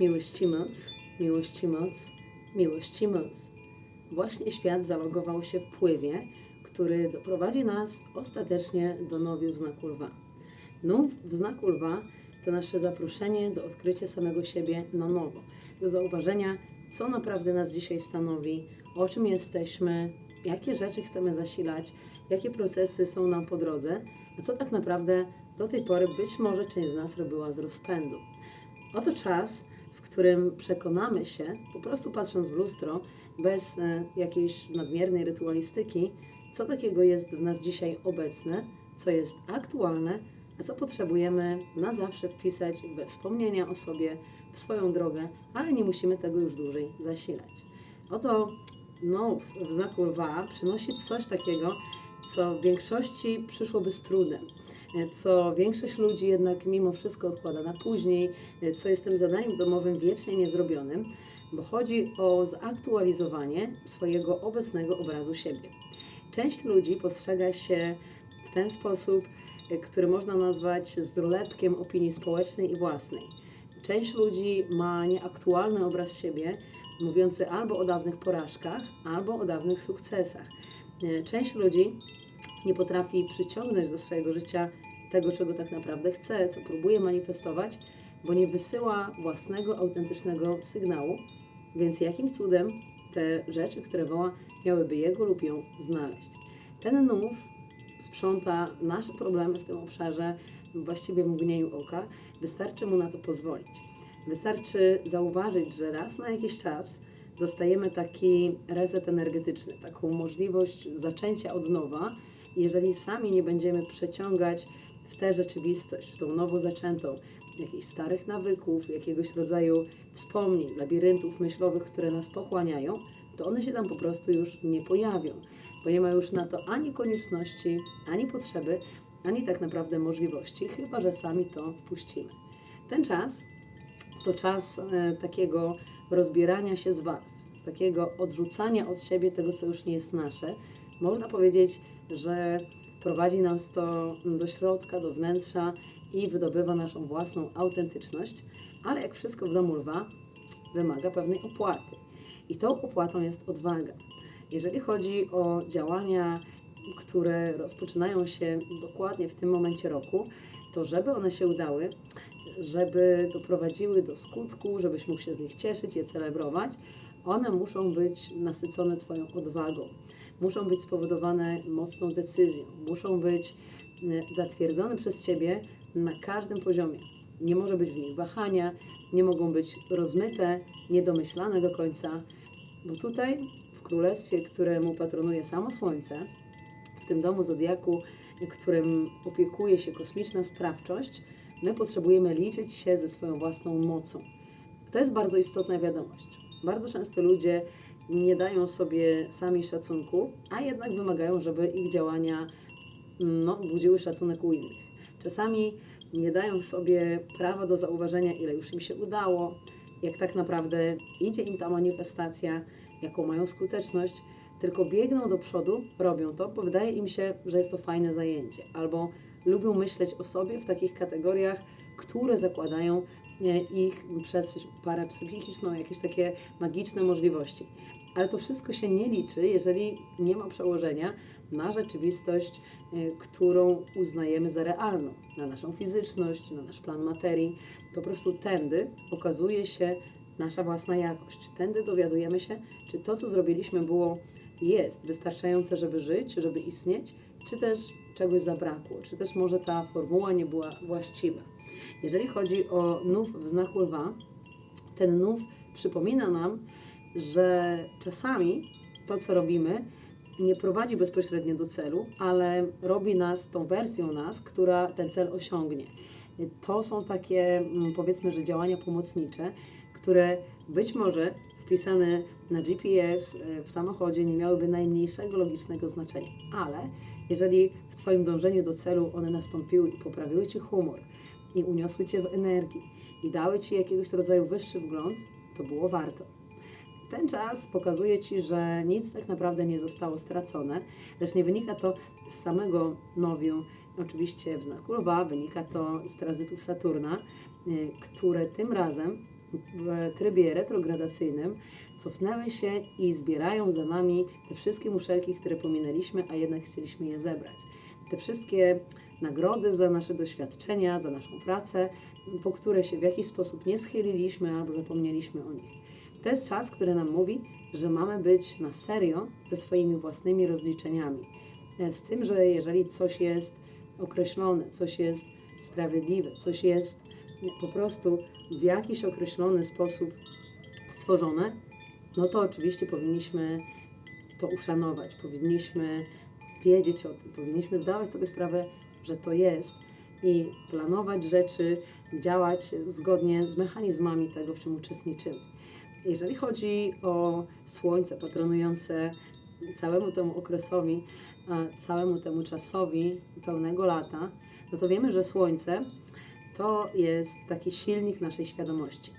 Miłości moc, miłości moc, miłości moc. Właśnie świat zalogował się w pływie, który doprowadzi nas ostatecznie do nowiu w znaku lwa. Nów w znaku lwa to nasze zaproszenie do odkrycia samego siebie na nowo, do zauważenia, co naprawdę nas dzisiaj stanowi, o czym jesteśmy, jakie rzeczy chcemy zasilać, jakie procesy są nam po drodze, a co tak naprawdę do tej pory być może część z nas robiła z rozpędu. Oto czas, w którym przekonamy się, po prostu patrząc w lustro, bez e, jakiejś nadmiernej rytualistyki, co takiego jest w nas dzisiaj obecne, co jest aktualne, a co potrzebujemy na zawsze wpisać we wspomnienia o sobie, w swoją drogę, ale nie musimy tego już dłużej zasilać. Oto now w znaku lwa przynosi coś takiego, co w większości przyszłoby z trudem, co większość ludzi jednak mimo wszystko odkłada na później, e, co jest tym zadaniem domowym wiecznie niezrobionym, bo chodzi o zaktualizowanie swojego obecnego obrazu siebie. Część ludzi postrzega się w ten sposób, e, który można nazwać zlepkiem opinii społecznej i własnej. Część ludzi ma nieaktualny obraz siebie, mówiący albo o dawnych porażkach, albo o dawnych sukcesach. E, Część ludzi nie potrafi przyciągnąć do swojego życia tego, czego tak naprawdę chce, co próbuje manifestować, bo nie wysyła własnego, autentycznego sygnału. Więc jakim cudem te rzeczy, które woła, miałyby jego lub ją znaleźć? Ten nów sprząta nasze problemy w tym obszarze właściwie w mgnieniu oka. Wystarczy mu na to pozwolić. Wystarczy zauważyć, że raz na jakiś czas dostajemy taki reset energetyczny, taką możliwość zaczęcia od nowa. Jeżeli sami nie będziemy przeciągać w tę rzeczywistość, w tą nowo zaczętą, jakichś starych nawyków, jakiegoś rodzaju wspomnień, labiryntów myślowych, które nas pochłaniają, to one się tam po prostu już nie pojawią, bo nie ma już na to ani konieczności, ani potrzeby, ani tak naprawdę możliwości, chyba że sami to wpuścimy. Ten czas to czas e, takiego rozbierania się z warstw, takiego odrzucania od siebie tego, co już nie jest nasze. Można powiedzieć, że prowadzi nas to do środka, do wnętrza i wydobywa naszą własną autentyczność, ale jak wszystko w domu lwa, wymaga pewnej opłaty. I tą opłatą jest odwaga. Jeżeli chodzi o działania, które rozpoczynają się dokładnie w tym momencie roku, to żeby one się udały, żeby doprowadziły do skutku, żebyś mógł się z nich cieszyć, je celebrować, one muszą być nasycone Twoją odwagą, muszą być spowodowane mocną decyzją, muszą być e, zatwierdzone przez Ciebie na każdym poziomie. Nie może być w nich wahania, nie mogą być rozmyte, niedomyślane do końca, bo tutaj w królestwie, któremu patronuje samo Słońce, w tym domu zodiaku, którym opiekuje się kosmiczna sprawczość, my potrzebujemy liczyć się ze swoją własną mocą. To jest bardzo istotna wiadomość. Bardzo często ludzie nie dają sobie sami szacunku, a jednak wymagają, żeby ich działania no, budziły szacunek u innych. Czasami nie dają sobie prawa do zauważenia, ile już im się udało, jak tak naprawdę idzie im ta manifestacja, jaką mają skuteczność, tylko biegną do przodu, robią to, bo wydaje im się, że jest to fajne zajęcie, albo lubią myśleć o sobie w takich kategoriach, które zakładają e, ich przez parapsychiczną, jakieś takie magiczne możliwości. Ale to wszystko się nie liczy, jeżeli nie ma przełożenia na rzeczywistość, e, którą uznajemy za realną, na naszą fizyczność, na nasz plan materii. Po prostu tędy okazuje się nasza własna jakość. Tędy dowiadujemy się, czy to, co zrobiliśmy, było jest wystarczające, żeby żyć, żeby istnieć, czy też czegoś zabrakło, czy też może ta formuła nie była właściwa. Jeżeli chodzi o nów w znaku lwa, ten nów przypomina nam, że czasami to, co robimy, nie prowadzi bezpośrednio do celu, ale robi nas tą wersją nas, która ten cel osiągnie. To są takie, mm, powiedzmy, że działania pomocnicze, które być może wpisane na GPS e, w samochodzie nie miałyby najmniejszego logicznego znaczenia, ale jeżeli w Twoim dążeniu do celu one nastąpiły i poprawiły Ci humor, i uniosły Cię w energii, i dały Ci jakiegoś rodzaju wyższy wgląd, to było warto. Ten czas pokazuje Ci, że nic tak naprawdę nie zostało stracone, lecz nie wynika to z samego nowiu, oczywiście w znaku lwa, wynika to z tranzytów Saturna, y, które tym razem w trybie retrogradacyjnym cofnęły się i zbierają za nami te wszystkie muszelki, które pominęliśmy, a jednak chcieliśmy je zebrać. Te wszystkie nagrody za nasze doświadczenia, za naszą pracę, po które się w jakiś sposób nie schyliliśmy albo zapomnieliśmy o nich. To jest czas, który nam mówi, że mamy być na serio ze swoimi własnymi rozliczeniami. Z tym, że jeżeli coś jest określone, coś jest sprawiedliwe, coś jest po prostu w jakiś określony sposób stworzone, no to oczywiście powinniśmy to uszanować, powinniśmy wiedzieć o tym, powinniśmy zdawać sobie sprawę, że to jest i planować rzeczy, działać zgodnie z mechanizmami tego, w czym uczestniczymy. Jeżeli chodzi o słońce patronujące całemu temu okresowi, całemu temu czasowi pełnego lata, no to wiemy, że słońce to jest taki silnik naszej świadomości.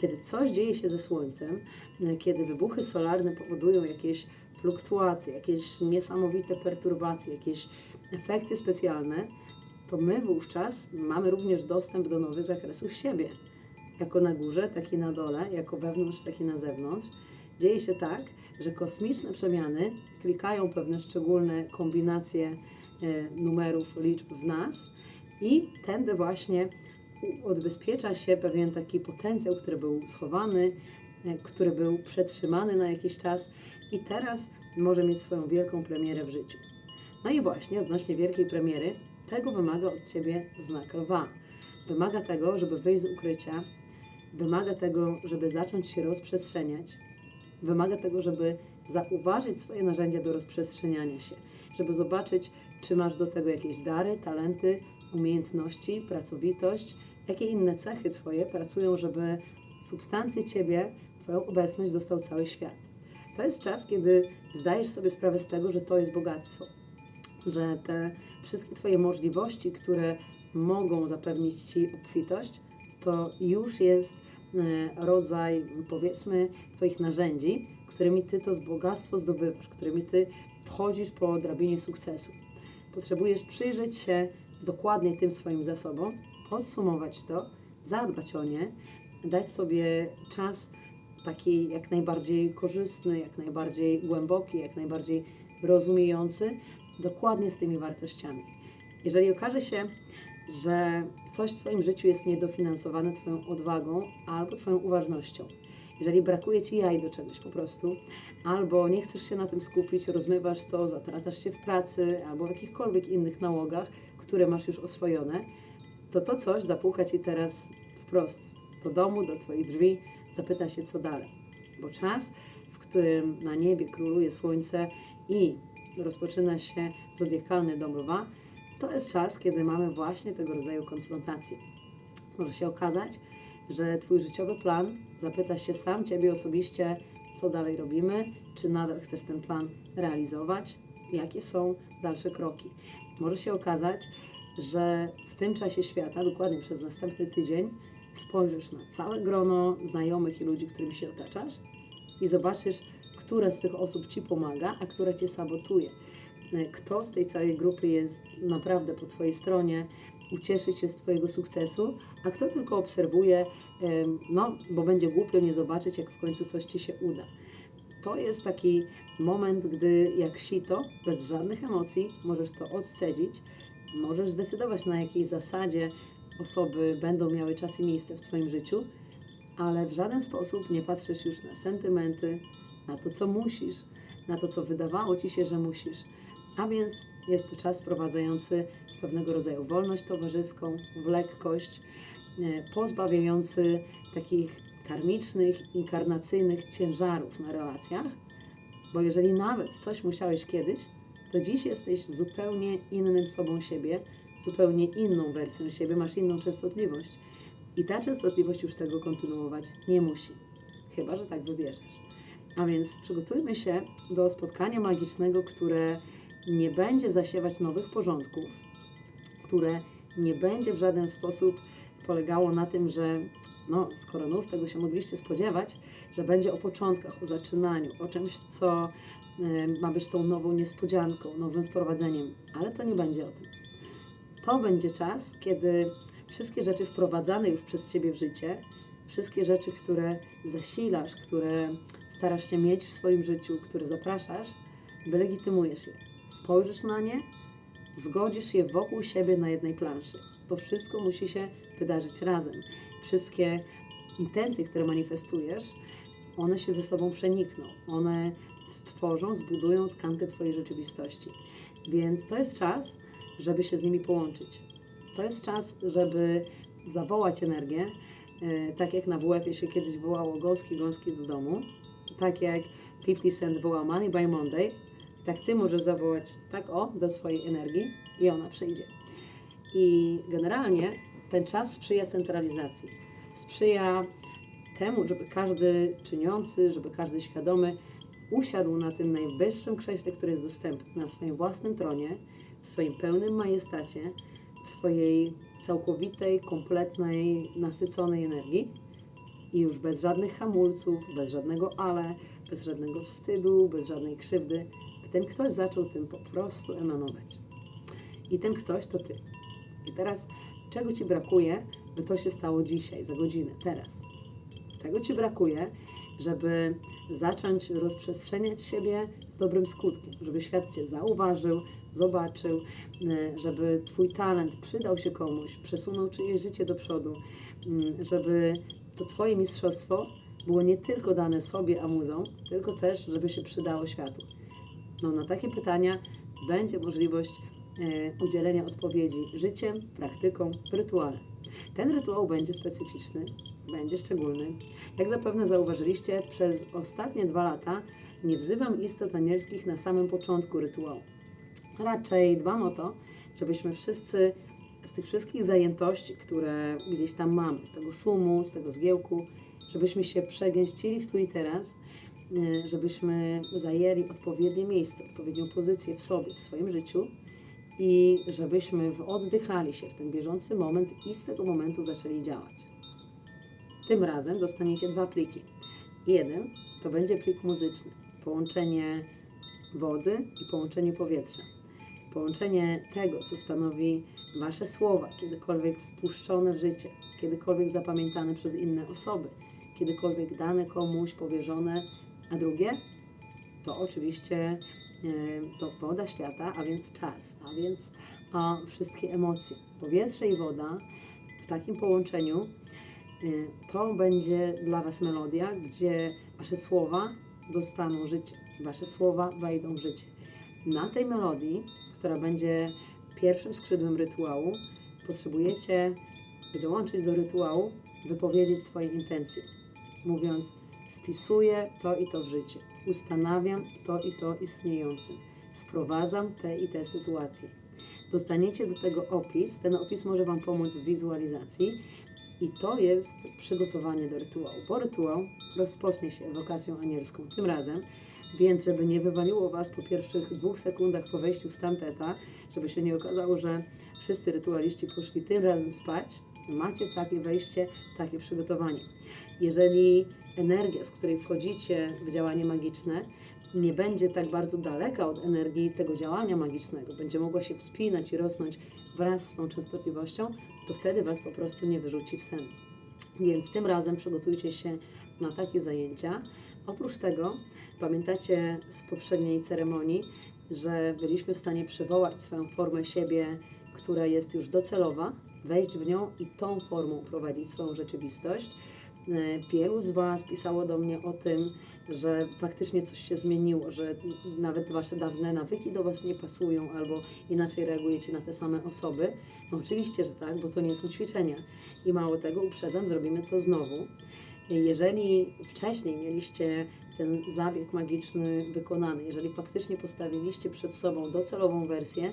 Kiedy coś dzieje się ze Słońcem, kiedy wybuchy solarne powodują jakieś fluktuacje, jakieś niesamowite perturbacje, jakieś efekty specjalne, to my wówczas mamy również dostęp do nowych zakresów siebie. Jako na górze, tak i na dole, jako wewnątrz, tak i na zewnątrz. Dzieje się tak, że kosmiczne przemiany klikają pewne szczególne kombinacje e, numerów, liczb w nas i tędy właśnie odbezpiecza się pewien taki potencjał, który był schowany, e, który był przetrzymany na jakiś czas i teraz może mieć swoją wielką premierę w życiu. No i właśnie odnośnie wielkiej premiery, tego wymaga od Ciebie znak lwa. Wymaga tego, żeby wyjść z ukrycia, wymaga tego, żeby zacząć się rozprzestrzeniać, wymaga tego, żeby zauważyć swoje narzędzia do rozprzestrzeniania się, żeby zobaczyć, czy masz do tego jakieś dary, talenty, umiejętności, pracowitość, jakie inne cechy Twoje pracują, żeby substancje Ciebie, Twoją obecność dostał cały świat. To jest czas, kiedy zdajesz sobie sprawę z tego, że to jest bogactwo, że te wszystkie Twoje możliwości, które mogą zapewnić Ci obfitość, to już jest e, rodzaj, powiedzmy, Twoich narzędzi, którymi Ty to bogactwo zdobywasz, którymi Ty wchodzisz po drabinie sukcesu. Potrzebujesz przyjrzeć się dokładnie tym swoim zasobom, podsumować to, zadbać o nie, dać sobie czas taki jak najbardziej korzystny, jak najbardziej głęboki, jak najbardziej rozumiejący, dokładnie z tymi wartościami. Jeżeli okaże się, że coś w Twoim życiu jest niedofinansowane Twoją odwagą albo Twoją uważnością, jeżeli brakuje Ci jaj do czegoś po prostu, albo nie chcesz się na tym skupić, rozmywasz to, zatracasz się w pracy albo w jakichkolwiek innych nałogach, które masz już oswojone, to to coś zapuka Ci teraz wprost do domu, do Twoich drzwi, zapyta się, co dalej. Bo czas, w którym na niebie króluje słońce i rozpoczyna się zodiakalny dom lwa, to jest czas, kiedy mamy właśnie tego rodzaju konfrontacje. Może się okazać, że Twój życiowy plan zapyta się sam Ciebie osobiście, co dalej robimy, czy nadal chcesz ten plan realizować, jakie są dalsze kroki. Może się okazać, że w tym czasie świata, dokładnie przez następny tydzień, spojrzysz na całe grono znajomych i ludzi, którymi się otaczasz i zobaczysz, które z tych osób Ci pomaga, a które Cię sabotuje. Kto z tej całej grupy jest naprawdę po Twojej stronie, ucieszy się z Twojego sukcesu, a kto tylko obserwuje, no, bo będzie głupio nie zobaczyć, jak w końcu coś Ci się uda. To jest taki moment, gdy jak sito, bez żadnych emocji, możesz to odcedzić, możesz zdecydować na jakiej zasadzie osoby będą miały czas i miejsce w Twoim życiu, ale w żaden sposób nie patrzysz już na sentymenty, na to, co musisz, na to, co wydawało Ci się, że musisz. A więc jest to czas wprowadzający w pewnego rodzaju wolność towarzyską, w lekkość, e, pozbawiający takich karmicznych, inkarnacyjnych ciężarów na relacjach, bo jeżeli nawet coś musiałeś kiedyś, to dziś jesteś zupełnie innym sobą siebie, zupełnie inną wersją siebie, masz inną częstotliwość. I ta częstotliwość już tego kontynuować nie musi, chyba że tak wybierzesz. A więc przygotujmy się do spotkania magicznego, które nie będzie zasiewać nowych porządków, które nie będzie w żaden sposób polegało na tym, że no, z koronów tego się mogliście spodziewać, że będzie o początkach, o zaczynaniu, o czymś, co y, ma być tą nową niespodzianką, nowym wprowadzeniem, ale to nie będzie o tym. To będzie czas, kiedy wszystkie rzeczy wprowadzane już przez Ciebie w życie wszystkie rzeczy, które zasilasz, które starasz się mieć w swoim życiu, które zapraszasz, wylegitymujesz je. Spojrzysz na nie, zgodzisz je wokół siebie na jednej planszy. To wszystko musi się wydarzyć razem. Wszystkie intencje, które manifestujesz, one się ze sobą przenikną. One stworzą, zbudują tkankę Twojej rzeczywistości. Więc to jest czas, żeby się z nimi połączyć. To jest czas, żeby zawołać energię, e, tak jak na WF-ie się kiedyś wołało gąski, gąski do domu, tak jak 50 Cent wołał Money by Monday, tak Ty możesz zawołać tak o do swojej energii i ona przyjdzie. I generalnie ten czas sprzyja centralizacji. Sprzyja temu, żeby każdy czyniący, żeby każdy świadomy usiadł na tym najwyższym krześle, które jest dostępne, na swoim własnym tronie, w swoim pełnym majestacie, w swojej całkowitej, kompletnej, nasyconej energii i już bez żadnych hamulców, bez żadnego ale, bez żadnego wstydu, bez żadnej krzywdy, ten ktoś zaczął tym po prostu emanować. I ten ktoś to ty. I teraz, czego ci brakuje, by to się stało dzisiaj, za godzinę, teraz? Czego ci brakuje, żeby zacząć rozprzestrzeniać siebie z dobrym skutkiem, żeby świat cię zauważył, zobaczył, e, żeby twój talent przydał się komuś, przesunął czyjeś życie do przodu, mm, żeby to twoje mistrzostwo było nie tylko dane sobie, amuzom, tylko też, żeby się przydało światu. No, na takie pytania będzie możliwość e, udzielenia odpowiedzi życiem, praktyką, rytuałem. Ten rytuał będzie specyficzny, będzie szczególny. Jak zapewne zauważyliście, przez ostatnie dwa lata nie wzywam istot anielskich na samym początku rytuału. Raczej dbam o to, żebyśmy wszyscy z tych wszystkich zajętości, które gdzieś tam mamy, z tego szumu, z tego zgiełku, żebyśmy się przegęścili w tu i teraz, żebyśmy zajęli odpowiednie miejsce, odpowiednią pozycję w sobie, w swoim życiu i żebyśmy oddychali się w ten bieżący moment i z tego momentu zaczęli działać. Tym razem dostaniecie dwa pliki. Jeden to będzie plik muzyczny, połączenie wody i połączenie powietrza. Połączenie tego, co stanowi Wasze słowa, kiedykolwiek wpuszczone w życie, kiedykolwiek zapamiętane przez inne osoby, kiedykolwiek dane komuś, powierzone, a drugie to oczywiście e, to woda świata, a więc czas, a więc a, wszystkie emocje. Powietrze i woda w takim połączeniu y, to będzie dla Was melodia, gdzie Wasze słowa dostaną życie, Wasze słowa wejdą w życie. Na tej melodii, która będzie pierwszym skrzydłem rytuału, potrzebujecie, by dołączyć do rytuału, wypowiedzieć swoje intencje, mówiąc: Wpisuję to i to w życie, ustanawiam to i to istniejące, wprowadzam te i te sytuacje. Dostaniecie do tego opis, ten opis może Wam pomóc w wizualizacji i to jest przygotowanie do rytuału. Bo rytuał rozpocznie się ewokacją anielską tym razem, więc żeby nie wywaliło Was po pierwszych dwóch sekundach po wejściu z tanteta, żeby się nie okazało, że wszyscy rytualiści poszli tym razem spać, macie takie wejście, takie przygotowanie. Jeżeli energia, z której wchodzicie w działanie magiczne, nie będzie tak bardzo daleka od energii tego działania magicznego, będzie mogła się wspinać i rosnąć wraz z tą częstotliwością, to wtedy Was po prostu nie wyrzuci w sen. Więc tym razem przygotujcie się na takie zajęcia. Oprócz tego pamiętacie z poprzedniej ceremonii, że byliśmy w stanie przywołać swoją formę siebie, która jest już docelowa, wejść w nią i tą formą prowadzić swoją rzeczywistość. E, Wielu z Was pisało do mnie o tym, że faktycznie coś się zmieniło, że nawet Wasze dawne nawyki do Was nie pasują albo inaczej reagujecie na te same osoby. No oczywiście, że tak, bo to nie są ćwiczenia. I mało tego, uprzedzam, zrobimy to znowu. Jeżeli wcześniej mieliście ten zabieg magiczny wykonany, jeżeli faktycznie postawiliście przed sobą docelową wersję,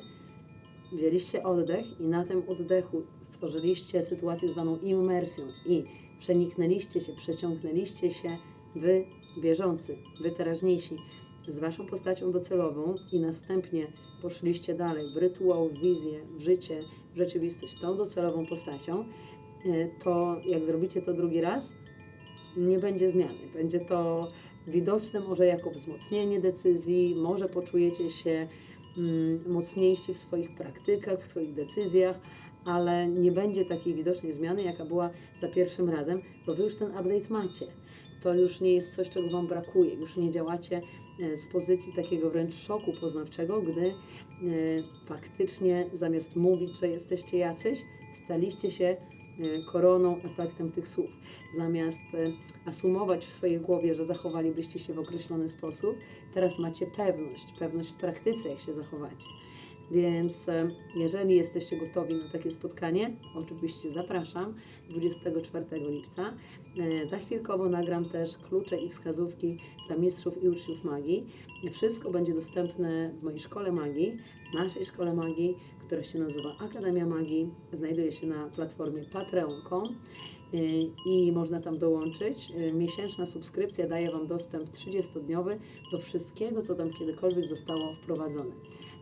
wzięliście oddech i na tym oddechu stworzyliście sytuację zwaną immersją i przeniknęliście się, przeciągnęliście się. Wy bieżący, wy teraźniejsi. Z waszą postacią docelową i następnie poszliście dalej w rytuał, w wizję, w życie, w rzeczywistość tą docelową postacią, y, to jak zrobicie to drugi raz, nie będzie zmiany. Będzie to widoczne może jako wzmocnienie decyzji, może poczujecie się mm, mocniejsi w swoich praktykach, w swoich decyzjach, ale nie będzie takiej widocznej zmiany, jaka była za pierwszym razem, bo Wy już ten update macie. To już nie jest coś, czego Wam brakuje. Już nie działacie e, z pozycji takiego wręcz szoku poznawczego, gdy e, faktycznie zamiast mówić, że jesteście jacyś, staliście się e, koroną, efektem tych słów. Zamiast asumować w swojej głowie, że zachowalibyście się w określony sposób, teraz macie pewność, pewność w praktyce, jak się zachowacie. Więc e, jeżeli jesteście gotowi na takie spotkanie, oczywiście zapraszam 24 lipca. E, Za chwilkowo nagram też klucze i wskazówki dla mistrzów i uczniów magii. Wszystko będzie dostępne w mojej szkole magii, naszej szkole magii, która się nazywa Akademia Magii. Znajduje się na platformie patreon.com y, i można tam dołączyć. Miesięczna subskrypcja daje Wam dostęp 30-dniowy do wszystkiego, co tam kiedykolwiek zostało wprowadzone.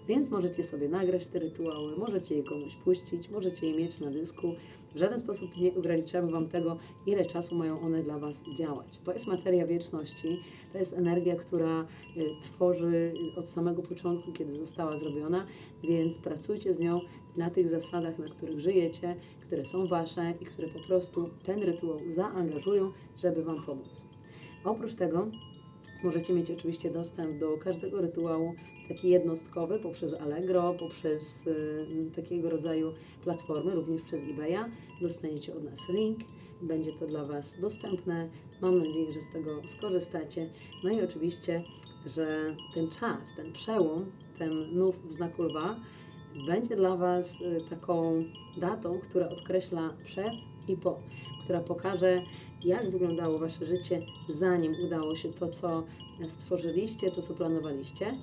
Więc możecie sobie nagrać te rytuały, możecie je komuś puścić, możecie je mieć na dysku. W żaden sposób nie ograniczamy Wam tego, ile czasu mają one dla Was działać. To jest materia wieczności, to jest energia, która y, tworzy od samego początku, kiedy została zrobiona, więc pracujcie z nią na tych zasadach, na których żyjecie, które są Wasze i które po prostu ten rytuał zaangażują, żeby Wam pomóc. Oprócz tego Możecie mieć oczywiście dostęp do każdego rytuału taki jednostkowy poprzez Allegro, poprzez y, takiego rodzaju platformy, również przez eBaya. Dostaniecie od nas link, będzie to dla Was dostępne. Mam nadzieję, że z tego skorzystacie. No i oczywiście, że ten czas, ten przełom, ten nów w znaku lwa będzie dla Was y, taką datą, która odkreśla przed i po, która pokaże, jak wyglądało Wasze życie, zanim udało się to, co stworzyliście, to, co planowaliście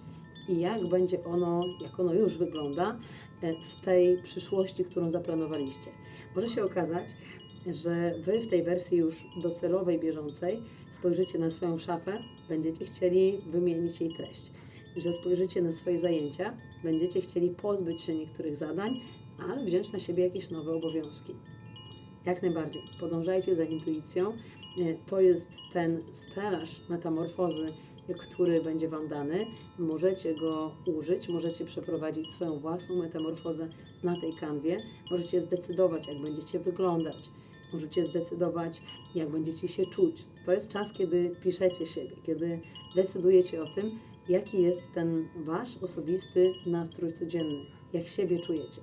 i jak będzie ono, jak ono już wygląda e, w tej przyszłości, którą zaplanowaliście. Może się okazać, że Wy w tej wersji już docelowej, bieżącej spojrzycie na swoją szafę, będziecie chcieli wymienić jej treść. Że spojrzycie na swoje zajęcia, będziecie chcieli pozbyć się niektórych zadań, ale wziąć na siebie jakieś nowe obowiązki. Jak najbardziej. Podążajcie za intuicją. E, To jest ten stelaż metamorfozy, który będzie Wam dany. Możecie go użyć, możecie przeprowadzić swoją własną metamorfozę na tej kanwie. Możecie zdecydować, jak będziecie wyglądać. Możecie zdecydować, jak będziecie się czuć. To jest czas, kiedy piszecie siebie, kiedy decydujecie o tym, jaki jest ten Wasz osobisty nastrój codzienny, jak siebie czujecie.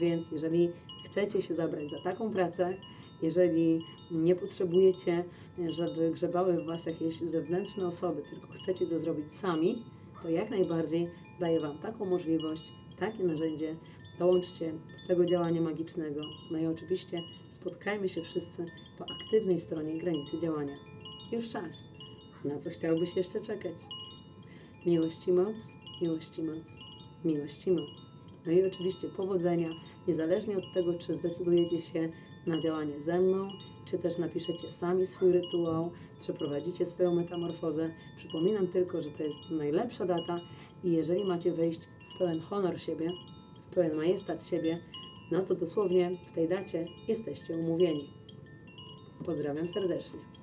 Więc jeżeli chcecie się zabrać za taką pracę, jeżeli nie potrzebujecie, żeby grzebały w Was jakieś zewnętrzne osoby, tylko chcecie to zrobić sami, to jak najbardziej daję Wam taką możliwość, takie narzędzie. Dołączcie do tego działania magicznego. No i oczywiście spotkajmy się wszyscy po aktywnej stronie granicy działania. Już czas. Na co chciałbyś jeszcze czekać? Miłości moc, miłości moc, miłości moc. No i oczywiście powodzenia, niezależnie od tego, czy zdecydujecie się na działanie ze mną, czy też napiszecie sami swój rytuał, przeprowadzicie swoją metamorfozę. Przypominam tylko, że to jest najlepsza data i jeżeli macie wejść w pełen honor siebie, w pełen majestat siebie, no to dosłownie w tej dacie jesteście umówieni. Pozdrawiam serdecznie.